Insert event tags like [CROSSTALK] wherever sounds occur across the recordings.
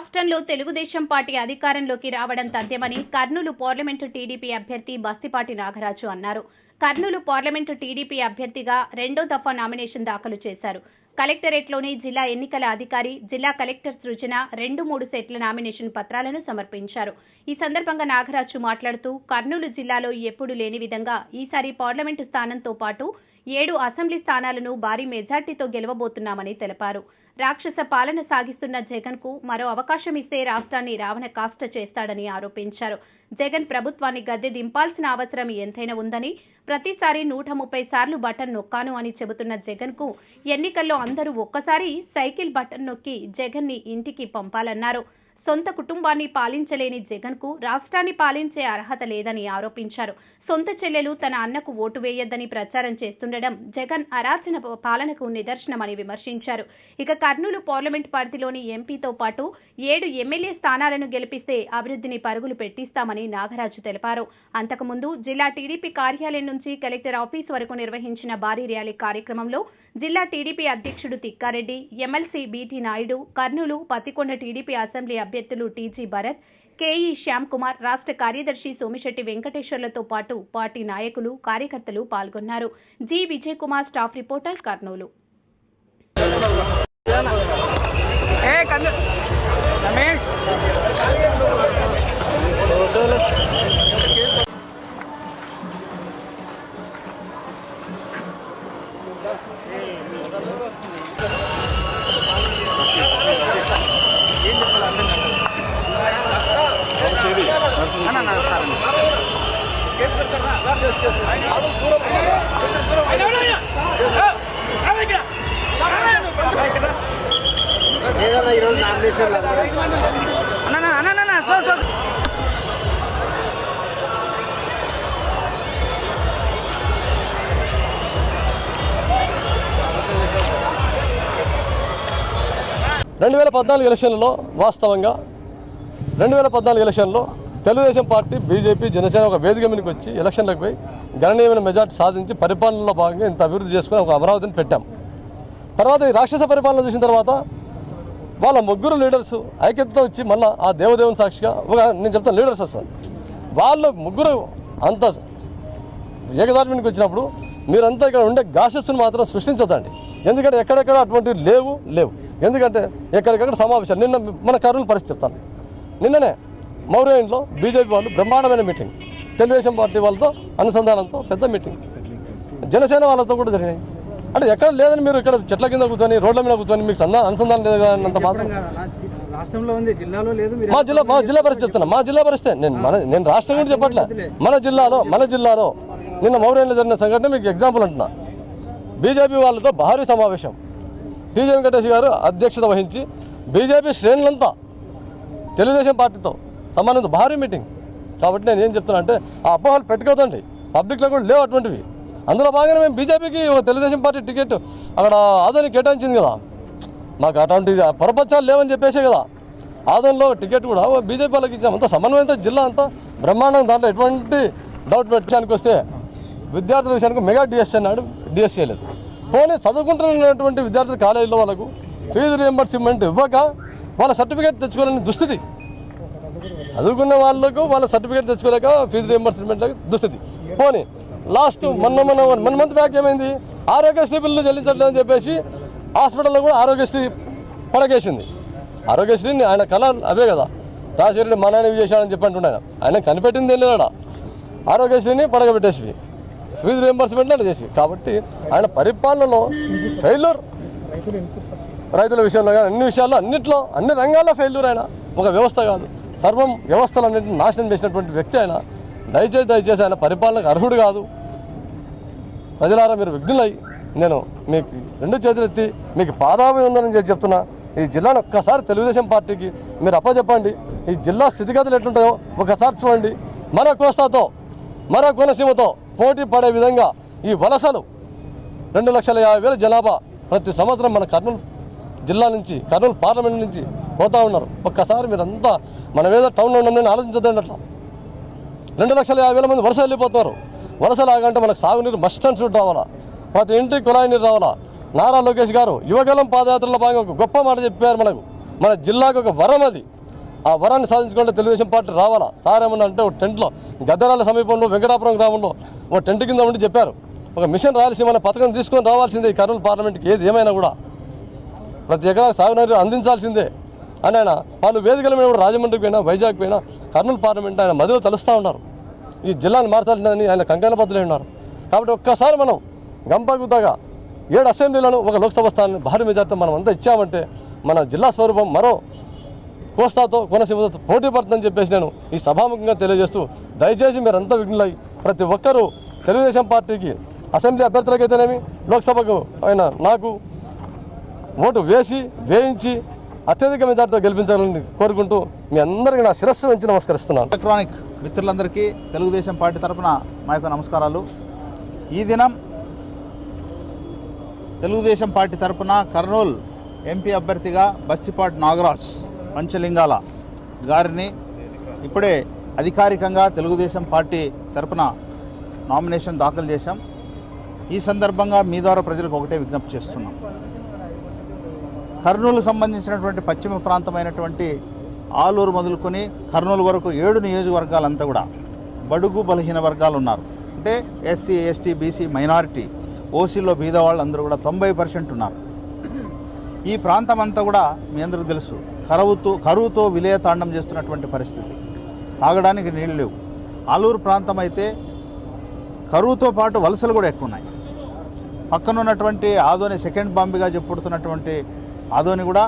రాష్ట్రంలో తెలుగుదేశం పార్టీ అధికారంలోకి రావడం తథ్యమని కర్నూలు పార్లమెంటు టీడీపీ అభ్యర్థి బస్తిపాటి నాగరాజు అన్నారు. కర్నూలు పార్లమెంటు టీడీపీ అభ్యర్థిగా రెండో దఫా నామినేషన్ దాఖలు చేశారు. కలెక్టరేట్లోని జిల్లా ఎన్నికల అధికారి జిల్లా కలెక్టర్ సృజన రెండు మూడు సెట్ల నామినేషన్ పత్రాలను సమర్పించారు. ఈ సందర్భంగా నాగరాజు మాట్లాడుతూ కర్నూలు జిల్లాలో ఎప్పుడూ లేని విధంగా ఈసారి పార్లమెంటు స్థానంతో పాటు ఏడు అసెంబ్లీ స్థానాలను భారీ మెజార్టీతో గెలవబోతున్నామని తెలిపారు. రాక్షస పాలన సాగిస్తున్న జగన్కు మరో అవకాశం ఇస్తే రాష్ట్రాన్ని రావణ కాష్ట చేస్తాడని ఆరోపించారు. జగన్ ప్రభుత్వాన్ని గద్దె దింపాల్సిన అవసరం ఎంతైనా ఉందని ప్రతిసారి నూట ముప్పై సార్లు బటన్ నొక్కాను అని చెబుతున్న జగన్కు ఎన్నికల్లో అందరూ ఒక్కసారి సైకిల్ బటన్ నొక్కి జగన్ని ఇంటికి పంపాలన్నారు. సొంత కుటుంబాన్ని పాలించలేని జగన్కు రాష్ట్రాన్ని పాలించే అర్హత లేదని ఆరోపించారు. సొంత చెల్లెలు తన అన్నకు ఓటు వేయొద్దని ప్రచారం చేస్తుండడం జగన్ అరాచన పాలనకు నిదర్శనమని విమర్శించారు. ఇక కర్నూలు పార్లమెంట్ పరిధిలోని ఎంపీతో పాటు ఏడు ఎమ్మెల్యే స్థానాలను గెలిపిస్తే అభివృద్ధిని పరుగులు పెట్టిస్తామని నాగరాజు తెలిపారు. అంతకుముందు జిల్లా టీడీపీ కార్యాలయం నుంచి కలెక్టర్ ఆఫీస్ వరకు నిర్వహించిన భారీ ర్యాలీ కార్యక్రమంలో జిల్లా టీడీపీ అధ్యక్షుడు Tikkareddy MLC BT Naidu Kurnool Pattikonda TDP assembly అభ్యర్థులు టీజీ భరత్ కేఈ శ్యామ్ కుమార్ రాష్ట్ర కార్యదర్శి సోమిశెట్టి వెంకటేశ్వర్లతో పాటు పార్టీ నాయకులు కార్యకర్తలు పాల్గొన్నారు. G. Vijay Kumar staff reporter Kurnool. Ramesh. లేదన్నా ఈరోజు నామినేషన్ అన్న, అన్న, అన్న, రెండు వేల పద్నాలుగు ఎలక్షన్లలో వాస్తవంగా రెండు వేల పద్నాలుగు ఎలక్షన్లో తెలుగుదేశం పార్టీ బీజేపీ జనసేన ఒక వేదిక మీదకి వచ్చి ఎలక్షన్లకు పోయి గణనీయమైన మెజార్టీ సాధించి పరిపాలనలో భాగంగా ఇంత అభివృద్ధి చేసుకుని ఒక అమరావతిని పెట్టాం. తర్వాత ఈ రాక్షస పరిపాలన చూసిన తర్వాత వాళ్ళ ముగ్గురు లీడర్స్ ఐక్యతతో వచ్చి మళ్ళీ ఆ దేవదేవుని సాక్షిగా ఒక నేను చెప్తాను లీడర్స్ వస్తాను వాళ్ళు ముగ్గురు అంత ఏకదాటికి వచ్చినప్పుడు మీరంతా ఇక్కడ ఉండే గాసిప్స్ని మాత్రం సృష్టించదండి ఎందుకంటే ఎక్కడెక్కడ అటువంటివి లేవు లేవు. ఎందుకంటే ఎక్కడికక్కడ సమావేశాలు? నిన్న మన కర్నూలు పరిస్థితి చెప్తాను. నిన్ననే మౌర్యంలో బీజేపీ వాళ్ళు బ్రహ్మాండమైన మీటింగ్. తెలుగుదేశం పార్టీ వాళ్ళతో అనుసంధానంతో పెద్ద మీటింగ్. జనసేన వాళ్ళతో కూడా జరిగినాయి. అంటే ఎక్కడ లేదని మీరు ఇక్కడ చెట్ల కింద కూర్చొని రోడ్ల మీద కూర్చొని మీకు అనుసంధానం లేదు అన్నంత మాత్రం మా జిల్లా మా జిల్లా పరిస్థితి చెప్తున్నా మా జిల్లా పరిస్థితి నేను మన నేను రాష్ట్రం గురించి చెప్పట్లే. మన జిల్లాలో మన జిల్లాలో నిన్న మౌర్యంలో జరిగిన సంఘటన మీకు ఎగ్జాంపుల్ అంటున్నా. బీజేపీ వాళ్ళతో భారీ సమావేశం. టీజీ వెంకటేష్ గారు అధ్యక్షత వహించి బీజేపీ శ్రేణులంతా తెలుగుదేశం పార్టీతో సంబంధించి భారీ మీటింగ్. కాబట్టి నేను ఏం చెప్తున్నా అంటే ఆ అపోహలు పెట్టుకోదండి పబ్లిక్లో కూడా లేవు అటువంటివి. అందులో భాగంగా మేము బీజేపీకి ఒక తెలుగుదేశం పార్టీ టికెట్ అక్కడ ఆదోని కేటాయించింది కదా. మాకు అటువంటి పొరపచ్చాలు లేవని చెప్పేసే కదా. ఆదంలో టికెట్ కూడా బీజేపీ వాళ్ళకి ఇచ్చాం. అంత సమన్వయంతో జిల్లా అంతా బ్రహ్మాండం దాంట్లో ఎటువంటి డౌట్ పెట్టడానికి వస్తే విద్యార్థుల విషయానికి మెగా డిఎస్సీ అన్నాడు. డిఎస్సీ లేదు. పోనీ చదువుకుంటున్నటువంటి విద్యార్థుల కాలేజీలో వాళ్ళకు ఫీజు రియంబర్స్మెంట్ ఇవ్వక వాళ్ళ సర్టిఫికేట్ తెచ్చుకోవాలని దుస్థితి. చదువుకున్న వాళ్ళకు వాళ్ళ సర్టిఫికేట్ తెచ్చుకోలేక ఫీజు రియంబర్స్మెంట్ దుస్థితి. పోనీ లాస్ట్ మొన్న మొన్న మన మంత్ బ్యాక్ ఏమైంది? ఆరోగ్యశ్రీ బిల్లు చెల్లించట్లేదని చెప్పేసి హాస్పిటల్లో కూడా ఆరోగ్యశ్రీ పడకేసింది. ఆరోగ్యశ్రీని ఆయన కళ అవే కదా. రాజశేఖరుడు మా నాయన ఇవి చేశాడని చెప్పి అంటుండే ఆయన. కనిపెట్టింది ఏం లేడా ఆరోగ్యశ్రీని పడగబెట్టేసి ఫీజు రియంబర్స్మెంట్ అంటే చేసి కాబట్టి ఆయన పరిపాలనలో ఫెయిల్యూర్ రైతుల విషయంలో కానీ అన్ని విషయాల్లో అన్నింటిలో అన్ని రంగాల్లో ఫెయిల్యూర్ ఆయన. ఒక వ్యవస్థ కాదు. సర్వం వ్యవస్థలన్నింటిని నాశనం చేసినటువంటి వ్యక్తి ఆయన. దయచేసి దయచేసి ఆయన పరిపాలనకు అర్హుడు కాదు. ప్రజలారా మీరు విఘ్నులై నేను మీకు రెండు చేతులెత్తి మీకు పాదాభి ఉందని చెప్పి చెప్తున్నా. ఈ జిల్లాను ఒక్కసారి తెలుగుదేశం పార్టీకి మీరు అప్పచెప్పండి. ఈ జిల్లా స్థితిగతులు ఎట్లుంటాయో ఒకసారి చూడండి. మన కోస్తాతో మన కోనసీమతో పోటీ పడే విధంగా ఈ వలసలు రెండు లక్షల యాభై వేల జనాభా ప్రతి సంవత్సరం మన కర్నూలు జిల్లా నుంచి కర్నూలు పార్లమెంట్ నుంచి పోతా ఉన్నారు. ఒక్కసారి మీరంతా మనం ఏదో టౌన్లో ఉన్నామని ఆలోచించదండి అట్లా. రెండు లక్షల యాభై వేల మంది వలస వెళ్ళిపోతున్నారు. వలస లాగంటే మనకు సాగునీరు మస్ట్ అండ్ షుడ్ రావాలా? ప్రతి ఇంటికి కుళాయి నీరు రావాలా? నారా లోకేష్ గారు యువగలం పాదయాత్రలో భాగంగా ఒక గొప్ప మాట చెప్పారు మనకు. మన జిల్లాకు ఒక వరం అది. ఆ వరాన్ని సాధించుకుంటే తెలుగుదేశం పార్టీ రావాలా? సార్ ఏమన్నా అంటే ఒక టెంట్లో గద్దరాల సమీపంలో వెంకటాపురం గ్రామంలో ఒక టెంట్ కింద ఉండి చెప్పారు. ఒక మిషన్ రాయలసీమ మన పథకం తీసుకొని రావాల్సిందే ఈ కర్నూలు పార్లమెంట్కి. ఏది ఏమైనా కూడా. ప్రతి ఎకరా సాగునీరు అందించాల్సిందే. అని ఆయన వాళ్ళు వేదికల మీద రాజమండ్రికి పోయినా వైజాగ్ పోయినా కర్నూలు పార్లమెంట్ ఆయన మధ్యలో తలుస్తూ ఉన్నారు. ఈ జిల్లాను మార్చాల్సిందని ఆయన కంకణ బద్దులై ఉన్నారు. కాబట్టి ఒక్కసారి మనం గంపగుద్దగా ఏడు అసెంబ్లీలను ఒక లోక్సభ స్థానాన్ని భారీ మెజార్టీతో మనం అంతా ఇచ్చామంటే మన జిల్లా స్వరూపం మరో కోస్తాతో కోనసీమతో పోటీ పడుతుందని చెప్పేసి నేను ఈ సభాముఖంగా తెలియజేస్తూ దయచేసి మీరంతా విఘ్నులై ప్రతి ఒక్కరూ తెలుగుదేశం పార్టీకి అసెంబ్లీ అభ్యర్థులకైతేనేమి లోక్సభకు ఆయన నాకు ఓటు వేసి వేయించి అత్యధిక మెజార్టీతో గెలిపించాలని కోరుకుంటూ మీ అందరికీ నా శిరస్సు వంచి నమస్కరిస్తున్నాను. ఎలక్ట్రానిక్ మిత్రులందరికీ తెలుగుదేశం పార్టీ తరఫున మా యొక్క నమస్కారాలు. ఈ దినం తెలుగుదేశం పార్టీ తరపున కర్నూలు ఎంపీ అభ్యర్థిగా బస్తిపాటి నాగరాజ్ పంచలింగాల గారిని ఇప్పుడే అధికారికంగా తెలుగుదేశం పార్టీ తరపున నామినేషన్ దాఖలు చేశాం. ఈ సందర్భంగా మీ ద్వారా ప్రజలకు ఒకటే విజ్ఞప్తి చేస్తున్నాం. కర్నూలు సంబంధించినటువంటి పశ్చిమ ప్రాంతమైనటువంటి ఆలూరు మొదలుకొని కర్నూలు వరకు ఏడు నియోజకవర్గాలంతా కూడా బడుగు బలహీన వర్గాలు ఉన్నారు. అంటే ఎస్సీ ఎస్టీ బీసీ మైనారిటీ ఓసీలో బీద అందరూ కూడా తొంభై పర్సెంట్ ఉన్నారు. ఈ ప్రాంతం అంతా కూడా మీ అందరికీ తెలుసు కరువుతో కరువుతో విలయతాండం చేస్తున్నటువంటి పరిస్థితి. తాగడానికి నీళ్ళు లేవు. ఆలూరు ప్రాంతం అయితే కరువుతో పాటు వలసలు కూడా ఎక్కువ ఉన్నాయి. పక్కన ఉన్నటువంటి ఆదోని సెకండ్ బాంబిగా చెప్పుడుతున్నటువంటి ఆదోని కూడా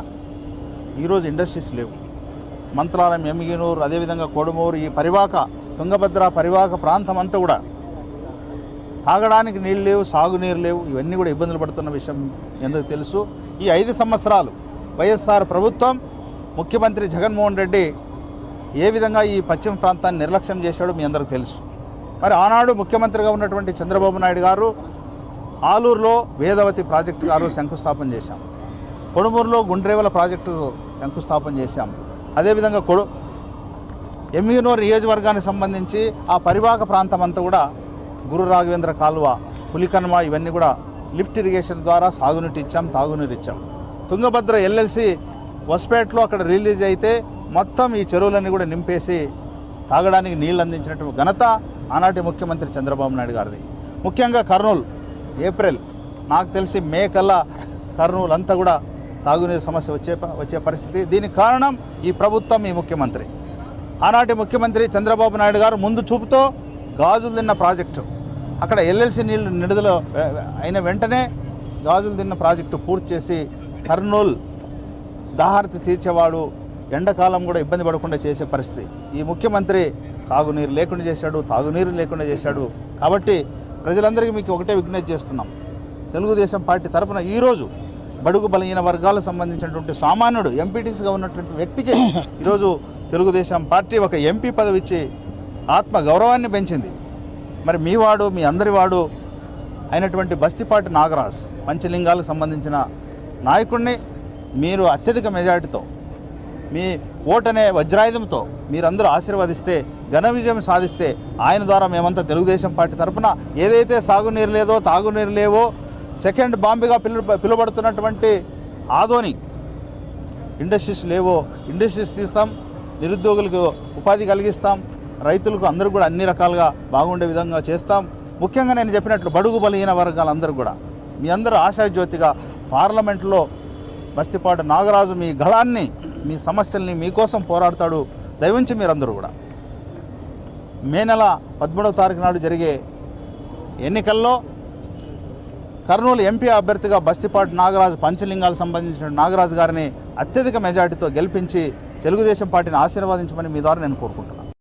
ఈరోజు ఇండస్ట్రీస్ లేవు. మంత్రాలయం ఎమ్మిగినూరు అదేవిధంగా కొడుమూరు ఈ పరివాక తుంగభద్ర పరివాక ప్రాంతం అంతా కూడా తాగడానికి నీళ్ళు లేవు సాగునీరు లేవు. ఇవన్నీ కూడా ఇబ్బందులు పడుతున్న విషయం ఎందుకు తెలుసు? ఈ ఐదు సంవత్సరాలు వైఎస్ఆర్ ప్రభుత్వం ముఖ్యమంత్రి జగన్మోహన్ రెడ్డి ఏ విధంగా ఈ పశ్చిమ ప్రాంతాన్ని నిర్లక్ష్యం చేశాడో మీ అందరికీ తెలుసు. మరి ఆనాడు ముఖ్యమంత్రిగా ఉన్నటువంటి చంద్రబాబు నాయుడు గారు ఆలూరులో వేదవతి ప్రాజెక్టు గారు శంకుస్థాపన చేశాం. కొడుమూరులో గుండ్రేవల ప్రాజెక్టు శంకుస్థాపన చేశాం. అదేవిధంగా కొడు ఎమ్మిగనూరు నియోజకవర్గానికి సంబంధించి ఆ పరివాహక ప్రాంతం అంతా కూడా గురు రాఘవేంద్ర కాలువ పులికన్మ ఇవన్నీ కూడా లిఫ్ట్ ఇరిగేషన్ ద్వారా సాగునీటి ఇచ్చాం తాగునీరు ఇచ్చాం. తుంగభద్ర ఎల్ఎల్సి వస్పేట్లో అక్కడ రిలీజ్ అయితే మొత్తం ఈ చెరువులన్నీ కూడా నింపేసి తాగడానికి నీళ్ళు అందించినటువంటి ఘనత ఆనాటి ముఖ్యమంత్రి చంద్రబాబు నాయుడు గారిది. ముఖ్యంగా కర్నూలు ఏప్రిల్ నాకు తెలిసి మే కల్లా కర్నూలు అంతా కూడా తాగునీరు సమస్య వచ్చే వచ్చే పరిస్థితి. దీనికి కారణం ఈ ప్రభుత్వం ఈ ముఖ్యమంత్రి. ఆనాటి ముఖ్యమంత్రి చంద్రబాబు నాయుడు గారు ముందు చూపుతో గాజులు తిన్న ప్రాజెక్టు. అక్కడ ఎల్ఎల్సి నీళ్ళు నిడుదల అయిన వెంటనే గాజులు తిన్న ప్రాజెక్టు పూర్తి చేసి కర్నూలు దాహారతి తీర్చేవాడు ఎండాకాలం కూడా ఇబ్బంది పడకుండా చేసే పరిస్థితి. ఈ ముఖ్యమంత్రి సాగునీరు లేకుండా చేశాడు తాగునీరు లేకుండా చేశాడు. కాబట్టి ప్రజలందరికీ మీకు ఒకటే విజ్ఞప్తి చేస్తున్నాం. తెలుగుదేశం పార్టీ తరపున ఈరోజు బడుగు బలహీన వర్గాలకు సంబంధించినటువంటి సామాన్యుడు ఎంపీటీసీగా ఉన్నటువంటి వ్యక్తికి [COUGHS] ఈరోజు తెలుగుదేశం పార్టీ ఒక ఎంపీ పదవి ఇచ్చి ఆత్మ గౌరవాన్ని పెంచింది. మరి మీ వాడు మీ అందరి వాడు అయినటువంటి బస్తిపాటి నాగరాజ్ పంచలింగాలకు సంబంధించిన నాయకుడిని మీరు అత్యధిక మెజారిటీతో మీ ఓటనే వజ్రాయుధంతో మీరందరూ ఆశీర్వదిస్తే ఘన విజయం సాధిస్తే ఆయన ద్వారా మేమంతా తెలుగుదేశం పార్టీ తరఫున ఏదైతే సాగునీరు లేదో తాగునీరు లేవో సెకండ్ బాంబేగా పిలు పిలువబడుతున్నటువంటి ఆధోని ఇండస్ట్రీస్ లేవో ఇండస్ట్రీస్ తీస్తాం నిరుద్యోగులకు ఉపాధి కలిగిస్తాం రైతులకు అందరూ కూడా అన్ని రకాలుగా బాగుండే విధంగా చేస్తాం. ముఖ్యంగా నేను చెప్పినట్లు బడుగు బలహీన వర్గాలందరూ కూడా. మీ అందరూ ఆశాజ్యోతిగా పార్లమెంట్లో బస్తిపాటి నాగరాజు మీ గళాన్ని మీ సమస్యల్ని మీకోసం పోరాడతాడు. దయవించి మీరందరూ కూడా. మే నెల పదమూడవ తారీఖు నాడు జరిగే ఎన్నికల్లో కర్నూలు ఎంపీ అభ్యర్థిగా బస్తిపాటి నాగరాజు పంచలింగాలకు సంబంధించిన నాగరాజు గారిని అత్యధిక మెజార్టీతో గెలిపించి తెలుగుదేశం పార్టీని ఆశీర్వదించమని మీ ద్వారా నేను కోరుకుంటున్నాను.